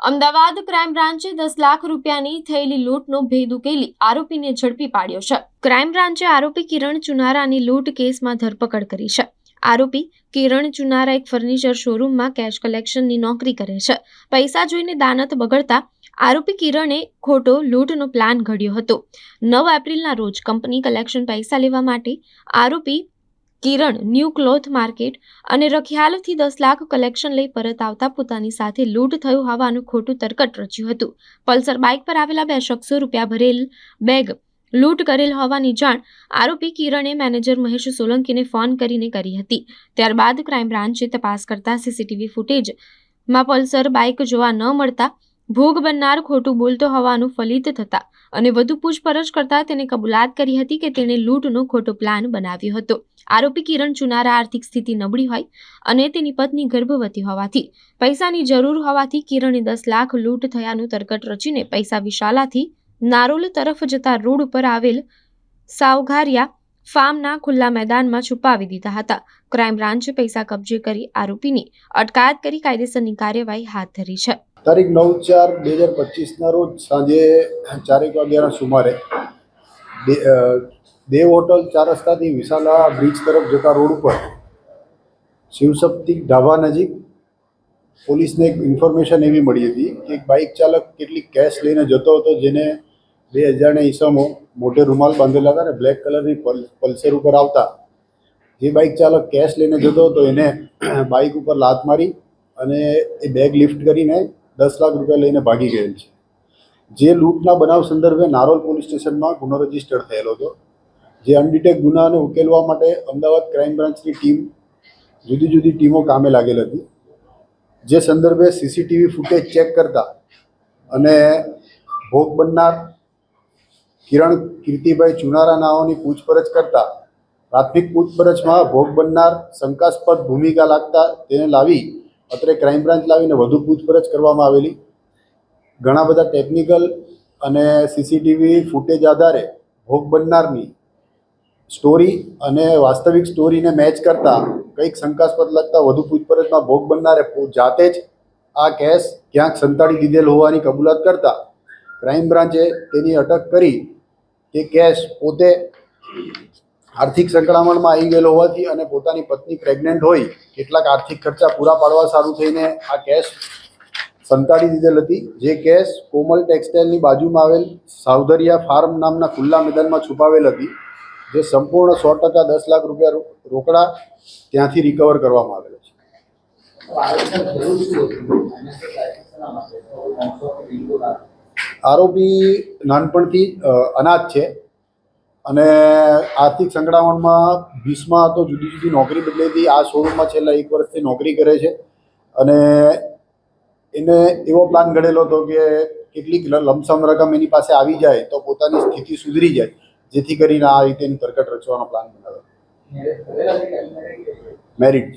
Ahmedabad crime બ્રાન્ચે દસ લાખ રૂપિયાની થયેલી લૂંટનો ભેદ ઉકેલી આરોપીને ઝડપી પાડ્યો છે. ક્રાઇમ બ્રાન્ચે આરોપી કિરણ ચુનારાની લૂંટ કેસમાં ધરપકડ કરી છે. આરોપી કિરણ ચુનારા એક ફર્નિચર શોરૂમમાં કેશ કલેક્શનની નોકરી કરે છે. પૈસા જોઈને દાનત બગડતા આરોપી કિરણે ખોટો લૂંટનો પ્લાન ઘડ્યો હતો. નવ એપ્રિલના રોજ કંપની કલેક્શન પૈસા લેવા માટે આરોપી કિરણ ન્યૂ ક્લોથ માર્કેટ અને રખિયાલથી દસ લાખ કલેક્શન લઈ પરત આવતા પોતાની સાથે લૂંટ થયું હોવાનું ખોટું તરકટ રચ્યું હતું. પલ્સર બાઇક પર આવેલા બે શખ્સો રૂપિયા ભરેલ બેગ લૂંટ કરેલ હોવાની જાણ આરોપી કિરણે મેનેજર મહેશ સોલંકીને ફોન કરીને કરી હતી. ત્યારબાદ ક્રાઇમ બ્રાન્ચે તપાસ કરતા સીસીટીવી ફૂટેજમાં પલ્સર બાઇક જોવા ન મળતા ભોગ બનનાર ખોટું બોલતો હોવાનું ફલિત થતા અને વધુ પૂછપરછ કરતા તેને કબૂલાત કરી હતી કે તેણે લૂંટનો ખોટો પ્લાન બનાવ્યો હતો. આરોપી કિરણ ચુનારા આર્થિક સ્થિતિ નબળી હોય અને તેની પત્ની ગર્ભવતી હોવાથી પૈસાની જરૂર હોવાથી કિરણે દસ લાખ લૂંટ થયાનું તરકટ રચીને પૈસા વિશાલાથી નારોલ તરફ જતા રોડ ઉપર આવેલ સાવઘારિયા ફાર્મના ખુલ્લા મેદાનમાં છુપાવી દીધા હતા. ક્રાઇમ બ્રાન્ચે પૈસા કબજે કરી આરોપીની અટકાયત કરી કાયદેસરની કાર્યવાહી હાથ ધરી છે. તારીખ નવ ચાર બે હજાર પચીસના રોજ સાંજે ચારેક વાગ્યાના સુમારે દેવ હોટલ ચાર રસ્તાથી વિશાલા બ્રિજ તરફ જતા રોડ ઉપર શિવશક્તિ ઢાબા નજીક પોલીસને એક ઇન્ફોર્મેશન એવી મળી હતી કે એક બાઇક ચાલક કેટલીક કેશ લઈને જતો હતો જેને બે હજારને ઈસમો મોટે રૂમાલ બાંધેલા હતા ને બ્લેક કલરની પલ, પલ્સર ઉપર આવતા. જે બાઇક ચાલક કેશ લઈને જતો હતો એને બાઇક ઉપર લાત મારી અને એ બેગ લિફ્ટ કરીને દસ લાખ રૂપિયા લઈને ભાગી ગયેલ છે. જે લૂંટના બનાવ સંદર્ભે નારોલ પોલીસ સ્ટેશનમાં ગુનો રજિસ્ટર થયેલો હતો. જે અનડિટેક ગુનાને ઉકેલવા માટે અમદાવાદ ક્રાઇમ બ્રાન્ચની ટીમ જુદી જુદી ટીમો કામે લાગેલ હતી. જે સંદર્ભે સીસીટીવી ફૂટેજ ચેક કરતા અને ભોગ બનનાર કિરણ કીર્તિભાઈ ચુનારા નાઓની પૂછપરછ કરતા પ્રાથમિક પૂછપરછમાં ભોગ બનનાર શંકાસ્પદ ભૂમિકા લાગતા તેને લાવી અત્રે ક્રાઇમ બ્રાન્ચ લાવીને વધુ પૂછપરછ કરવામાં આવેલી. ઘણા બધા ટેકનિકલ અને સીસીટીવી ફૂટેજ આધારે ભોગ બનનારની સ્ટોરી અને વાસ્તવિક સ્ટોરીને મેચ કરતા કંઈક શંકાસ્પદ લગતા વધુ પૂછપરછમાં ભોગ બનનારે જાતે જ આ કેસ ક્યાંક સંતાડી દીધેલ હોવાની કબૂલાત કરતા ક્રાઇમ બ્રાન્ચે તેની અટક કરી તે કેસ પોતે આર્થિક સંકળામણમાં આવી ગયેલો હોવાથી અને પોતાની પત્ની પ્રેગ્નન્ટ હોય કેટલાક આર્થિક ખર્ચા પૂરા પાડવા સારું થઈને આ કેશ સંતાડી દીધેલ હતી. જે કેશ કોમલ ટેક્સટાઇલની બાજુમાં આવેલ સાવધરિયા ફાર્મ નામના ખુલ્લા મેદાનમાં છુપાવેલ હતી, જે સંપૂર્ણ સો ટકા દસ લાખ રૂપિયા રોકડા ત્યાંથી રિકવર કરવામાં આવેલા છે. આરોપી નાનપણથી અનાજ છે. અને આર્થિક સંકળામણમાં વીસમાં હતો જુદી જુદી નોકરી બદલેથી આ શોરૂમમાં છેલ્લા એક વર્ષથી નોકરી કરે છે. અને એને એવો પ્લાન ઘડેલો હતો કે કેટલીક લમસમ રકમ એની પાસે આવી જાય તો પોતાની સ્થિતિ સુધરી જાય જેથી કરીને આ રીતે એની તરકટ રચવાનો પ્લાન બનાવ્યો. મેરિટ.